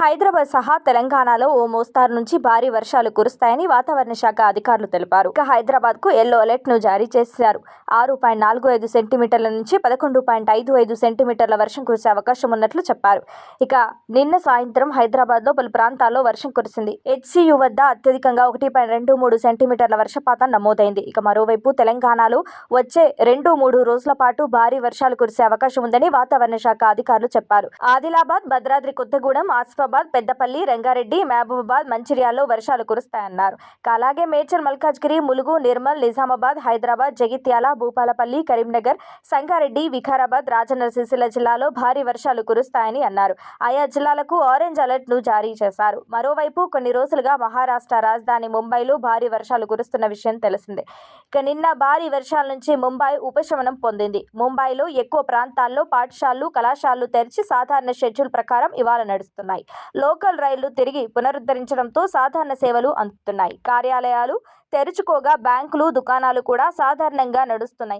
హైదరాబాద్ సహా తెలంగాణలో ఓ మోస్తారు నుంచి భారీ వర్షాలు కురుస్తాయని వాతావరణ శాఖ అధికారులు తెలిపారు. ఇక హైదరాబాద్కు ఎల్లో అలర్ట్ను జారీ చేశారు. ఆరు పాయింట్ నాలుగు ఐదు సెంటీమీటర్ల నుంచి పదకొండు పాయింట్ ఐదు ఐదు సెంటీమీటర్ల వర్షం కురిసే అవకాశం ఉన్నట్లు చెప్పారు. ఇక నిన్న సాయంత్రం హైదరాబాద్లో పలు ప్రాంతాల్లో వర్షం కురిసింది. హెచ్సియు వద్ద అత్యధికంగా ఒకటి పాయింట్ రెండు మూడు సెంటీమీటర్ల వర్షపాతం నమోదైంది. ఇక మరోవైపు తెలంగాణలో వచ్చే రెండు మూడు రోజుల పాటు భారీ వర్షాలు కురిసే అవకాశం ఉందని వాతావరణ శాఖ అధికారులు చెప్పారు. ఆదిలాబాద్ భద్రాద్రి కొత్తగూడెం నిజామాబాద్ పెద్దపల్లి రంగారెడ్డి మహబూబాబాద్ మంచిర్యాల్లో వర్షాలు కురుస్తాయన్నారు. అలాగే మేడ్చల్ మల్కాజ్గిరి ములుగు నిర్మల్ నిజామాబాద్ హైదరాబాద్ జగిత్యాల భూపాలపల్లి కరీంనగర్ సంగారెడ్డి వికారాబాద్ రాజన్న సిరిసిల్ల జిల్లాలో భారీ వర్షాలు కురుస్తాయని అన్నారు. ఆయా జిల్లాలకు ఆరెంజ్ అలర్ట్ను జారీ చేశారు. మరోవైపు కొన్ని రోజులుగా మహారాష్ట్ర రాజధాని ముంబైలో భారీ వర్షాలు కురుస్తున్న విషయం తెలిసిందే. ఇక నిన్న భారీ వర్షాల నుంచి ముంబై ఉపశమనం పొందింది. ముంబైలో ఎక్కువ ప్రాంతాల్లో పాఠశాలలు కళాశాలలు తెరిచి సాధారణ షెడ్యూల్ ప్రకారం ఇవాళ నడుస్తున్నాయి. లోకల్ రైళ్ళు తిరిగి పునరుద్ధరించడంతో సాధారణ సేవలు అందుతున్నాయి. కార్యాలయాలు తెరుచుకోగా బ్యాంకులు దుకాణాలు కూడా సాధారణంగా నడుస్తున్నాయి.